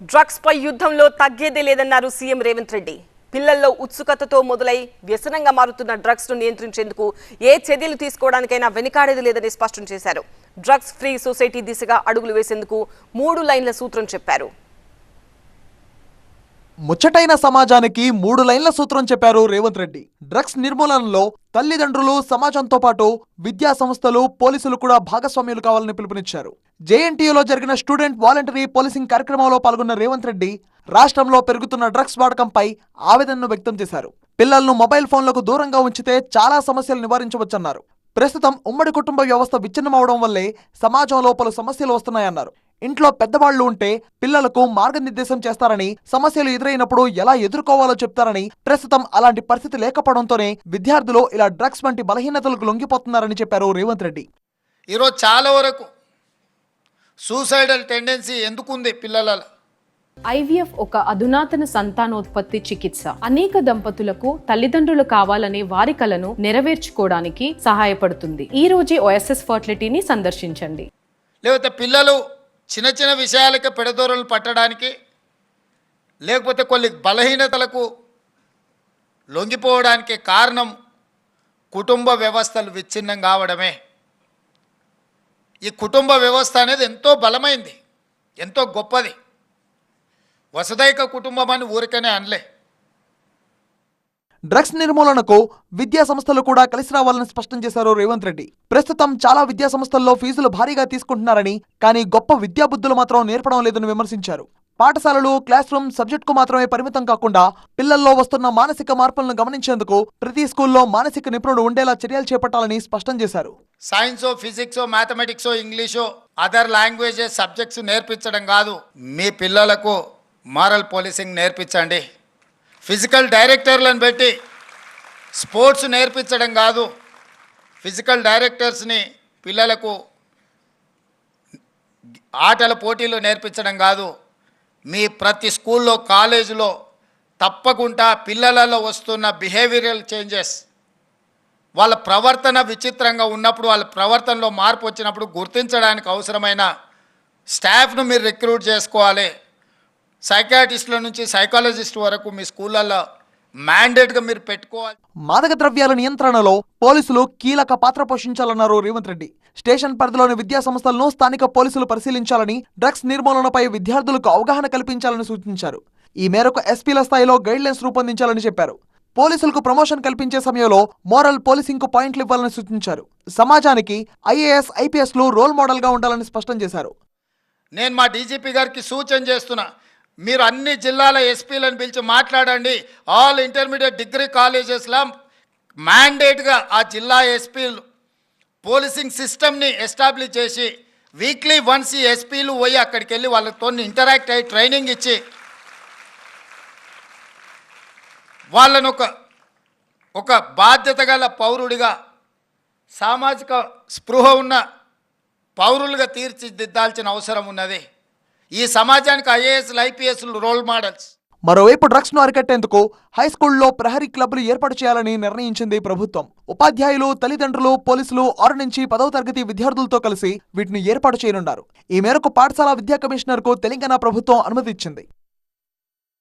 Drugs పై యుద్ధంలో తగ్గేదే లేదన్నారు సీఎం రేవంత్ రెడ్డి. పిల్లల్లో ఉత్సుకతతో మొదలై వ్యసనంగా మారుతున్న డ్రగ్స్ను నియంత్రించేందుకు ఏ చర్యలు తీసుకోవడానికైనా వెనుకాడేది లేదని స్పష్టం చేశారు. డ్రగ్స్ ఫ్రీ సొసైటీ దిశగా అడుగులు వేసేందుకు మూడు లైన్ల సూత్రం చెప్పారు. ముచ్చటైన సమాజానికి మూడు లైన్ల సూత్రం చెప్పారు రేవంత్ రెడ్డి. డ్రగ్స్ నిర్మూలనలో తల్లిదండ్రులు సమాజంతో పాటు విద్యా సంస్థలు పోలీసులు కూడా భాగస్వామ్యులు కావాలని పిలుపునిచ్చారు. జేఎన్టీయూలో జరిగిన స్టూడెంట్ వాలంటరీ పోలీసింగ్ కార్యక్రమంలో పాల్గొన్న రేవంత్ రెడ్డి రాష్ట్రంలో పెరుగుతున్న డ్రగ్స్ వాడకంపై ఆవేదనను వ్యక్తం చేశారు. పిల్లలను మొబైల్ ఫోన్లకు దూరంగా ఉంచితే చాలా సమస్యలు నివారించవచ్చన్నారు. ప్రస్తుతం ఉమ్మడి కుటుంబ వ్యవస్థ విచ్ఛిన్నమవడం వల్లే సమాజంలో పలు సమస్యలు వస్తున్నాయన్నారు. ఇంట్లో పెద్దవాళ్ళు ఉంటే పిల్లలకు మార్గనిర్దేశం చేస్తారని సమస్యలు ఎదురైనప్పుడు ఎలా ఎదుర్కోవాలో చెప్తారని ప్రస్తుతం అలాంటి పరిస్థితి లేకపోవడంతోనే విద్యార్థులు ఇలా డ్రగ్స్ వంటి బలహీనతలకు లొంగిపోతున్నారని చెప్పారు రేవంత్ రెడ్డి. ఈరోజు చాలా వరకు సూసైడల్ టెండెన్సీ ఎందుకుంది పిల్లలలో? ఐవీఎఫ్ ఒక అధునాతన సంతానోత్పత్తి చికిత్స. అనేక దంపతులకు తల్లిదండ్రులు కావాలనే వారి కలను నెరవేర్చుకోవడానికి సహాయపడుతుంది. ఈ రోజే ఓఎస్ఎస్ ఫర్టిలిటీని సందర్శించండి. లేకపోతే పిల్లలు చిన్న చిన్న విషయాలకి పెడదోరలు పట్టడానికి లేకపోతే కొన్ని బలహీనతలకు లొంగిపోవడానికి కారణం కుటుంబ వ్యవస్థలు విచ్ఛిన్నం కావడమే. ఈ కుటుంబ వ్యవస్థ అనేది ఎంతో బలమైంది ఎంతో గొప్పది. వసుదైక కుటుంబం అని ఊరికనే అనలే. డ్రగ్స్ నిర్మూలనకు విద్యా సంస్థలు కూడా కలిసి రావాలని స్పష్టం చేశారు రేవంత్ రెడ్డి. ప్రస్తుతం చాలా విద్యా సంస్థల్లో ఫీజులు భారీగా తీసుకుంటున్నారని కానీ గొప్ప విద్యాబుద్ధులు మాత్రం నేర్పడం లేదని విమర్శించారు. పాఠశాలలు క్లాస్ రూమ్ సబ్జెక్టుకు మాత్రమే పరిమితం కాకుండా పిల్లల్లో వస్తున్న మానసిక మార్పులను గమనించేందుకు ప్రతి స్కూల్లో మానసిక నిపుణుడు ఉండేలా చర్యలు చేపట్టాలని స్పష్టం చేశారు. సైన్సో ఫిజిక్సో మ్యాథమెటిక్సో ఇంగ్లీషో అదర్ లాంగ్వేజెస్ సబ్జెక్ట్స్ నేర్పించడం కాదు. మీ పిల్లలకు మారల్ పోలీసింగ్ నేర్పించండి. ఫిజికల్ డైరెక్టర్లను పెట్టి స్పోర్ట్స్ నేర్పించడం కాదు ఫిజికల్ డైరెక్టర్స్ని పిల్లలకు ఆటల పోటీలు నేర్పించడం కాదు మీ ప్రతి స్కూల్లో కాలేజీలో తప్పకుండా పిల్లలలో వస్తున్న బిహేవియరల్ చేంజెస్ వాళ్ళ ప్రవర్తన విచిత్రంగా ఉన్నప్పుడు వాళ్ళ ప్రవర్తనలో మార్పు వచ్చినప్పుడు గుర్తించడానికి అవసరమైన స్టాఫ్ను మీరు రిక్రూట్ చేసుకోవాలి. సైకాటిస్టుల నుంచి సైకాలజిస్ట్ వరకు మీ స్కూళ్ళల్లో మ్యాండేట్గా మీరు పెట్టుకోవాలి. మాదక ద్రవ్యాల నియంత్రణలో పోలీసులు కీలక పాత్ర పోషించాలన్నారు రేవంత్ రెడ్డి. స్టేషన్ పరిధిలోని విద్యా సంస్థలను స్థానిక పోలీసులు పరిశీలించాలని డ్రగ్స్ నిర్మూలనపై విద్యార్థులకు అవగాహన కల్పించాలని సూచించారు. ఈ మేరకు ఎస్పీల స్థాయిలో గైడ్లైన్స్ రూపొందించాలని చెప్పారు. పోలీసులకు ప్రమోషన్ కల్పించే సమయంలో మోరల్ పోలీసింగ్కు పాయింట్లు ఇవ్వాలని సూచించారు. సమాజానికి ఐఏఎస్ ఐపీఎస్లు రోల్ మోడల్గా ఉండాలని స్పష్టం చేశారు. నేను మా డీజీపీ గారికి సూచన చేస్తున్నా. మీరు అన్ని జిల్లాల ఎస్పీలను పిలిచి మాట్లాడండి. ఆల్ ఇంటర్మీడియట్ డిగ్రీ కాలేజెస్లో మ్యాండేట్గా ఆ జిల్లా ఎస్పీలు పోలీసింగ్ సిస్టమ్ని ఎస్టాబ్లిష్ చేసి వీక్లీ వన్స్ ఈ ఎస్పీలు పోయి అక్కడికి వెళ్ళి వాళ్ళతో ఇంటరాక్ట్ అయ్యి ట్రైనింగ్ ఇచ్చి వాళ్ళను ఒక ఒక బాధ్యత గల పౌరుడిగా సామాజిక స్పృహ ఉన్న పౌరులుగా తీర్చిదిద్దాల్సిన అవసరం ఉన్నది. ఈ సమాజానికి ఐఏఎస్లు ఐపీఎస్లు రోల్ మోడల్స్. మరోవైపు డ్రగ్స్ను అరికట్టేందుకు హై స్కూల్లో ప్రహరీ క్లబ్లు ఏర్పాటు చేయాలని నిర్ణయించింది ప్రభుత్వం. ఉపాధ్యాయులు తల్లిదండ్రులు పోలీసులు ఆరు నుంచి పదవ తరగతి విద్యార్థులతో కలిసి వీటిని ఏర్పాటు చేయనున్నారు. ఈ మేరకు పాఠశాల విద్యా కమిషనర్కు తెలంగాణ ప్రభుత్వం అనుమతి ఇచ్చింది.